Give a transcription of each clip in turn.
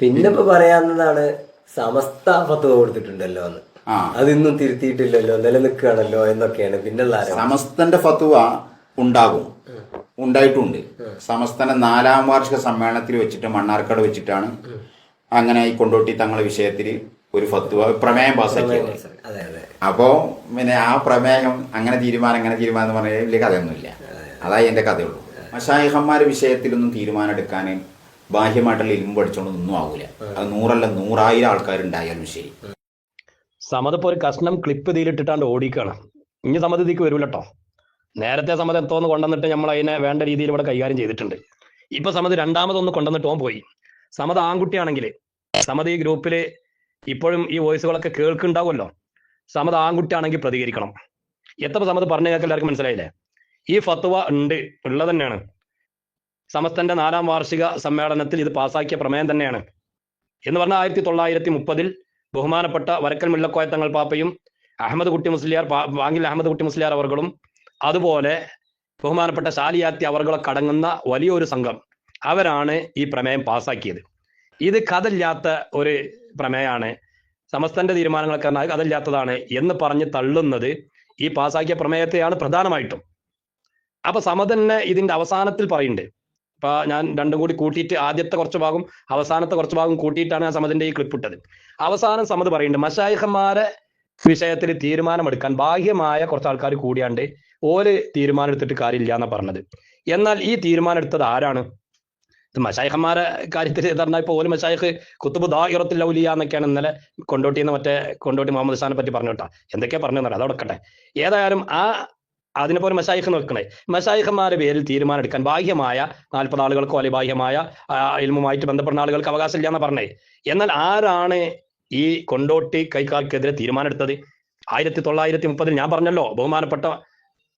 പിന്നെ ഇപ്പൊ പറയാവുന്നതാണ് സമസ്ത ഫത്വ കൊടുത്തിട്ടുണ്ടല്ലോ എന്ന്. അതിന്നും തിരുത്തിയിട്ടില്ലല്ലോ നിലനിൽക്കുകയാണല്ലോ എന്നൊക്കെയാണ് പിന്നുള്ള ആരോപണം. സമസ്തന്റെ ഫത്വ ഉണ്ടാകും. ഉണ്ടായിട്ടുണ്ട്. സമസ്തന്റെ നാലാം വാർഷിക സമ്മേളനത്തിൽ വെച്ചിട്ട് മണ്ണാർക്കാട് വെച്ചിട്ടാണ് അങ്ങനെ ഈ കൊണ്ടോട്ടി തങ്ങളെ വിഷയത്തിൽ ഒരു ഫത്വ പ്രമേയം പാസ്സാക്കിയത് അതെ അതെ. അപ്പോ പിന്നെ ആ പ്രമേയം അങ്ങനെ തീരുമാനം അങ്ങനെ തീരുമാനം എന്ന് പറഞ്ഞാൽ വലിയ കഥയൊന്നുമില്ല. അതായത് എന്റെ കഥയുള്ളൂ. മഷായിഹന്മാരുടെ വിഷയത്തിലൊന്നും തീരുമാനം എടുക്കാൻ ബാഹ്യമായിട്ടുള്ള ഇലിമ്പ് പഠിച്ചോണ്ട് ഒന്നും ആവൂല. അത് നൂറല്ല നൂറായിരം ആൾക്കാരുണ്ടായാലും ശരി. സമതപ്പോ ഒരു കഷ്ണം ക്ലിപ്പ് ഇതിലിട്ടിട്ടാണ്ട് ഓടിക്കാണ്. ഇനി സമത ഇതിക്ക് വരൂല കേട്ടോ നേരത്തെ സമത എന്തോന്ന് കൊണ്ടുവന്നിട്ട് നമ്മൾ അതിനെ വേണ്ട രീതിയിൽ ഇവിടെ കൈകാര്യം ചെയ്തിട്ടുണ്ട്. ഇപ്പൊ സമത് രണ്ടാമതൊന്ന് കൊണ്ടുവന്നിട്ട് ഓൻ പോയി. സമത് ആൺകുട്ടിയാണെങ്കിൽ സമത് ഈ ഗ്രൂപ്പിൽ ഇപ്പോഴും ഈ വോയിസുകളൊക്കെ കേൾക്കുന്നുണ്ടാവുമല്ലോ. സമത് ആൺകുട്ടിയാണെങ്കിൽ പ്രതികരിക്കണം. എത്ര സമത് പറഞ്ഞു കേൾക്കാൻ എല്ലാവർക്കും മനസ്സിലായില്ലേ? ഈ ഫത്വ ഉണ്ട് ഉള്ളത് തന്നെയാണ്. സമസ്തന്റെ നാലാം വാർഷിക സമ്മേളനത്തിൽ ഇത് പാസാക്കിയ പ്രമേയം തന്നെയാണ്. എന്ന് പറഞ്ഞാൽ ആയിരത്തി തൊള്ളായിരത്തി മുപ്പതിൽ ബഹുമാനപ്പെട്ട വരക്കൽ മുല്ലക്കോയ തങ്ങൾ പാപ്പയും അഹമ്മദ് കുട്ടി മുസ്ലിയാർ വാങ്ങിൽ അഹമ്മദ് കുട്ടി മുസ്ലിയാർ അവർകളും അതുപോലെ ബഹുമാനപ്പെട്ട ശാലിയാത്തി അവർകളൊക്കെ അടങ്ങുന്ന വലിയൊരു സംഘം അവരാണ് ഈ പ്രമേയം പാസാക്കിയത് ഇത് കഥയില്ലാത്ത ഒരു പ്രമേയമാണ്. സമസ്തന്റെ തീരുമാനങ്ങളൊക്കെ കഥയില്ലാത്തതാണ് എന്ന് പറഞ്ഞ് തള്ളുന്നത് ഈ പാസാക്കിയ പ്രമേയത്തെയാണ് പ്രധാനമായിട്ടും. അപ്പൊ സമതന്നെ ഇതിന്റെ അവസാനത്തിൽ പറയുന്നുണ്ട് ഇപ്പൊ ഞാൻ രണ്ടും കൂടി കൂട്ടിയിട്ട് ആദ്യത്തെ കുറച്ച് ഭാഗം അവസാനത്തെ കുറച്ച് ഭാഗം കൂട്ടിയിട്ടാണ് ഞാൻ സമതിന്റെ ഈ ക്ലിപ്പ് ഇട്ടത്. അവസാനം സമത് പറയുന്നുണ്ട് മഷായിഹന്മാരെ വിഷയത്തിൽ തീരുമാനമെടുക്കാൻ ബാഹ്യമായ കുറച്ച് ആൾക്കാർ കൂടിയാണ്ട് ഓര് തീരുമാനം എടുത്തിട്ട് കാര്യമില്ല എന്നാ പറഞ്ഞത്. എന്നാൽ ഈ തീരുമാനം എടുത്തത് ആരാണ്? ഇത് മഷായിഹന്മാരെ കാര്യത്തിൽ പറഞ്ഞാൽ ഇപ്പൊ ഓൽ മഷായിഖ് കുത്തുബ് ദാഹിറത്തിൽ ഔലിയ എന്നൊക്കെയാണ് ഇന്നലെ കൊണ്ടോട്ടിന്ന് മറ്റേ കൊണ്ടോട്ടി മുഹമ്മദ് ഷാനെ പറ്റി പറഞ്ഞു കേട്ടോ. എന്തൊക്കെയാ പറഞ്ഞു തരാം ഏതായാലും ആ അതിനെ പോലെ മഷായിഖ് നോക്കണേ. മഷായിഖന്മാരുടെ പേരിൽ തീരുമാനം എടുക്കാൻ ബാഹ്യമായ നാൽപ്പത് ആളുകൾക്കോ അല്ലെങ്കിൽ ബാഹ്യമായ ഇൽമുമായിട്ട് ബന്ധപ്പെടുന്ന ആളുകൾക്ക് അവകാശമില്ല എന്ന് പറഞ്ഞേ. എന്നാൽ ആരാണ് ഈ കൊണ്ടോട്ടി കൈക്കാർക്കെതിരെ തീരുമാനം എടുത്തത് ആയിരത്തി തൊള്ളായിരത്തി മുപ്പതിൽ ഞാൻ പറഞ്ഞല്ലോ ബഹുമാനപ്പെട്ട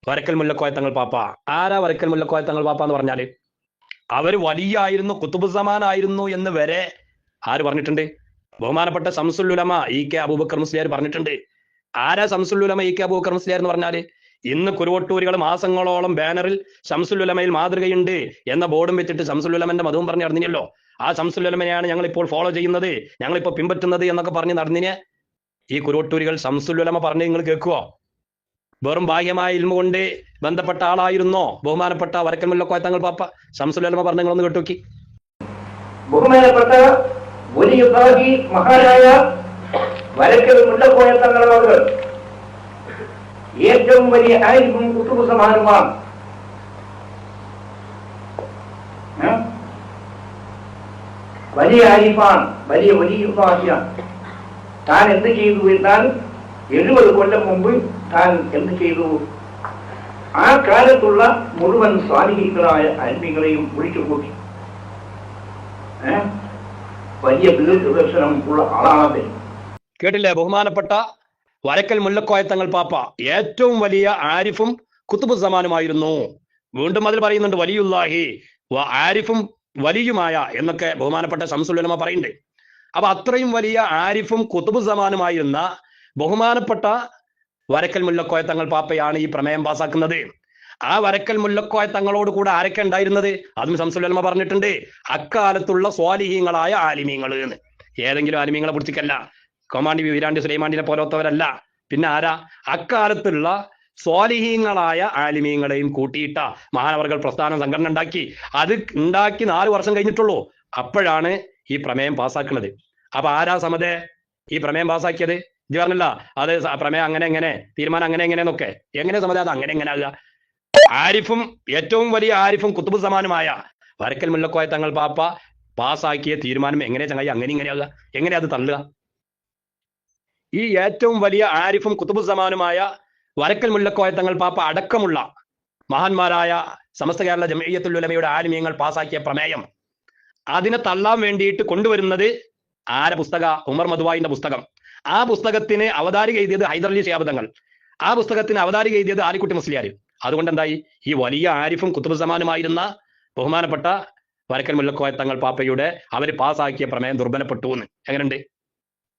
വരക്കൽ മുല്ലക്കോയ തങ്ങൾ പാപ്പ. ആരാ വരക്കൽ മുല്ലക്കോയ തങ്ങൾ പാപ്പ എന്ന് പറഞ്ഞാൽ? അവർ വലിയായിരുന്നു കുത്തുബുസമാനായിരുന്നു എന്ന് വരെ ആര് പറഞ്ഞിട്ടുണ്ട്? ബഹുമാനപ്പെട്ട സംസുല്ലുലമ ഇ കെ അബൂബക്കർ മുസ്ലിയാർ പറഞ്ഞിട്ടുണ്ട്. ആരാ സംസുല്ലുലമ ഇ കെ അബൂബക്കർ മുസ്ലിയാർ എന്ന് പറഞ്ഞാൽ? ഇന്ന് കുരുവട്ടൂരികൾ മാസങ്ങളോളം ബാനറിൽ ശംസുലുലമയിൽ മാതൃകയുണ്ട് എന്ന ബോർഡും വെച്ചിട്ട് ശംസുലുലമന്റെ മതവും പറഞ്ഞ് നടന്നിനല്ലോ ആ ശംസുലുലമനെയാണ് ഞങ്ങൾ ഇപ്പോൾ ഫോളോ ചെയ്യുന്നത്. ഞങ്ങൾ ഇപ്പോൾ പിൻപറ്റുന്നത് എന്നൊക്കെ പറഞ്ഞ് നടന്നിന് ഈ കുരുവട്ടൂരികൾ ശംസുലുലമ പറഞ്ഞ് നിങ്ങൾ കേൾക്കുവോ? വെറും ബാഹ്യമായ ഇൽമ കൊണ്ട് ബന്ധപ്പെട്ട ആളായിരുന്നോ? ബഹുമാനപ്പെട്ട വരക്കൽ മുല്ലക്കോയ തങ്ങൾ പാപ്പ ശംസുലുലമ പറഞ്ഞ് നിങ്ങളൊന്ന് കേട്ടോക്കി ബഹുമാനപ്പെട്ട വലിയ വിഭാഗി മഹാനായ വരക്കൽ മുല്ലക്കോയ തങ്ങളവർ ഏറ്റവും വലിയ ആയിരിക്കും കുത്തുബ് സമാനമാണ്? വലിയ ആരിഫാണ് വലിയ വലിയ ഭാഷ താൻ എന്ത് ചെയ്തു എന്നാൽ എഴുപത് കൊല്ലം മുമ്പ് താൻ എന്ത് ചെയ്തു? ആ കാലത്തുള്ള മുഴുവൻ സ്വാധീനങ്ങളായ അന്മികളെയും വിളിച്ചു കൂട്ടി? വലിയ ദീർഘദർശനം ഉള്ള ആളാണ് കേട്ടില്ലേ? ബഹുമാനപ്പെട്ട വരക്കൽ മുല്ലക്കോയ തങ്ങൾ പാപ്പ. ഏറ്റവും വലിയ ആരിഫും കുത്തുബ് സമാനുമായിരുന്നു വീണ്ടും അതിൽ പറയുന്നുണ്ട് വലിയുല്ലാഹി. ആരിഫും വലിയുമായ എന്നൊക്കെ ബഹുമാനപ്പെട്ട ശംസുലമ പറയുന്നുണ്ട്. അപ്പൊ അത്രയും വലിയ ആരിഫും കുത്തുബ് സമാനുമായിരുന്ന ബഹുമാനപ്പെട്ട വരക്കൽ മുല്ലക്കോയ തങ്ങൾ പാപ്പയാണ് ഈ പ്രമേയം പാസാക്കുന്നത്. ആ വരക്കൽ മുല്ലക്കോയ തങ്ങളോട് കൂടെ ആരൊക്കെ ഉണ്ടായിരുന്നത്? അതും ശംസുലമ പറഞ്ഞിട്ടുണ്ട്. അക്കാലത്തുള്ള സ്വാലിഹീങ്ങളായ ആലിമീങ്ങൾ എന്ന്. ഏതെങ്കിലും ആലിമീങ്ങളെ പിടിച്ചിക്കല്ല കൊമാണ്ടി വീരാണ്ടി സുലൈമാണ്ടിനെ പോലത്തവരല്ല. പിന്നെ ആരാ? അക്കാലത്തുള്ള സ്വാലിഹീങ്ങളായ ആലിമീങ്ങളെയും കൂട്ടിയിട്ട മഹാനവർഗൾ പ്രസ്ഥാനം സംഘടന ഉണ്ടാക്കി. അത് ഉണ്ടാക്കി നാല് വർഷം കഴിഞ്ഞിട്ടുള്ളൂ. അപ്പോഴാണ് ഈ പ്രമേയം പാസ്സാക്കുന്നത്. അപ്പൊ ആരാ സമതെ? ഈ പ്രമേയം പാസ്സാക്കിയത്? ഇത് പറഞ്ഞില്ല. അത് പ്രമേയം അങ്ങനെ എങ്ങനെ? തീരുമാനം അങ്ങനെ എങ്ങനെയെന്നൊക്കെ എങ്ങനെ സമതെ? അത് അങ്ങനെ എങ്ങനെ ആകുക ആരിഫും ഏറ്റവും വലിയ ആരിഫും കുത്തുബ് സമാനുമായ വരക്കൽ മുല്ലക്കോയ തങ്ങൾ പാപ്പ പാസ്സാക്കിയ തീരുമാനം എങ്ങനെ ചങ്ങായി? അങ്ങനെ ഇങ്ങനെ ഇങ്ങനെയാകുക എങ്ങനെ അത് തള്ളുക? ഈ ഏറ്റവും വലിയ ആരിഫും കുത്തുബുസമാനുമായ വരക്കൽ മുല്ലക്കോയ തങ്ങൾ പാപ്പ അടക്കമുള്ള മഹാന്മാരായ സമസ്ത കേരള ജമീയത്തുൽ ഉലമയുടെ പാസാക്കിയ പ്രമേയം. അതിനെ തള്ളാൻ വേണ്ടിയിട്ട് കൊണ്ടുവരുന്നത് ആരെ പുസ്തക? ഉമർ മധുവായിന്റെ പുസ്തകം. ആ പുസ്തകത്തിന് അവതാരിക എഴുതിയത് ഹൈദർലി ശാബദങ്ങൾ ആ പുസ്തകത്തിന് അവതാരിക എഴുതിയത് ആലിക്കുട്ടി മുസ്ലിയാർ അതുകൊണ്ട് എന്തായി ഈ വലിയ ആരിഫും കുത്തുബുസമാനുമായിരുന്ന ബഹുമാനപ്പെട്ട വരക്കൽ മുല്ലക്കോയ തങ്ങൾ പാപ്പയുടെ അവർ പാസാക്കിയ പ്രമേയം ദുർബലപ്പെട്ടു എന്ന്. എങ്ങനെയുണ്ട്?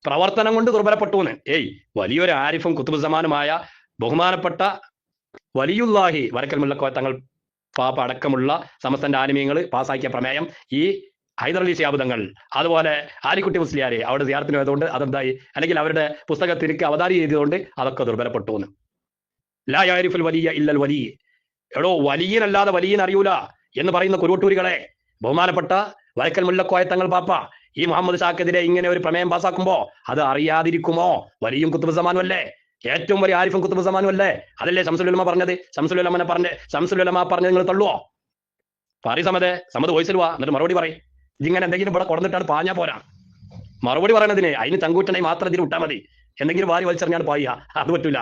പ്രവർത്തനം കൊണ്ട് ദുർബലപ്പെട്ടു എന്ന്. ഏയ് വലിയൊരു ആരിഫും കുത്തുബുസമാനുമായ ബഹുമാനപ്പെട്ട വലിയുല്ലാഹി വരക്കൽ മുല്ലക്കോ തങ്ങൾ പാപ്പ അടക്കമുള്ള സമസ്തന്റെ ആനിമീങ്ങൾ പാസാക്കിയ പ്രമേയം ഈ ഹൈദരലി ശാബുദങ്ങൾ അതുപോലെ ആലിക്കുട്ടി മുസ്ലിയാരെ അവിടെ സിയാർത്തിന് പോയതുകൊണ്ട് അതെന്തായി? അല്ലെങ്കിൽ അവരുടെ പുസ്തകത്തിലേക്ക് അവതാരി ചെയ്തതുകൊണ്ട് അതൊക്കെ ദുർബലപ്പെട്ടു എന്ന്. ലാ യാരിഫുൽ വലിയ ഇല്ലൽ വലിയ എടോ വലിയനല്ലാതെ വലിയൻ അറിയൂല എന്ന് പറയുന്ന കുരുവട്ടൂരികളെ ബഹുമാനപ്പെട്ട വരക്കൽ മുല്ലക്കോയ തങ്ങൾ പാപ്പ ഈ മുഹമ്മദ് ഷാക്കെതിരെ ഇങ്ങനെ ഒരു പ്രമേയം പാസ്സാക്കുമ്പോ അത് അറിയാതിരിക്കുമോ? വലിയ കുത്തുബ് സമാനും അല്ലേ ഏറ്റവും വലിയ ആരിഫും കുത്തുബ് സമാനും അല്ലേ അതല്ലേ ശംസുലുലമ പറഞ്ഞത്? ശംസുലുലമനെ പറഞ്ഞ ശംസുലുലമ പറഞ്ഞ് നിങ്ങൾ തള്ളുവോ? പറയും സമതെ സമത് വോയിസിൽ എന്നിട്ട് മറുപടി പറയും. ഇതിങ്ങനെ എന്തെങ്കിലും ഇവിടെ കൊടുത്തിട്ടാണ് പാഞ്ഞാ പോരാ. മറുപടി പറയണതിന് അതിന് ചങ്കൂറ്റണെ മാത്രം ഇതിന് വിട്ടാൽ മതി. എന്തെങ്കിലും വാരി വലിച്ചെറിഞ്ഞാണ് പായ അത് പറ്റൂല.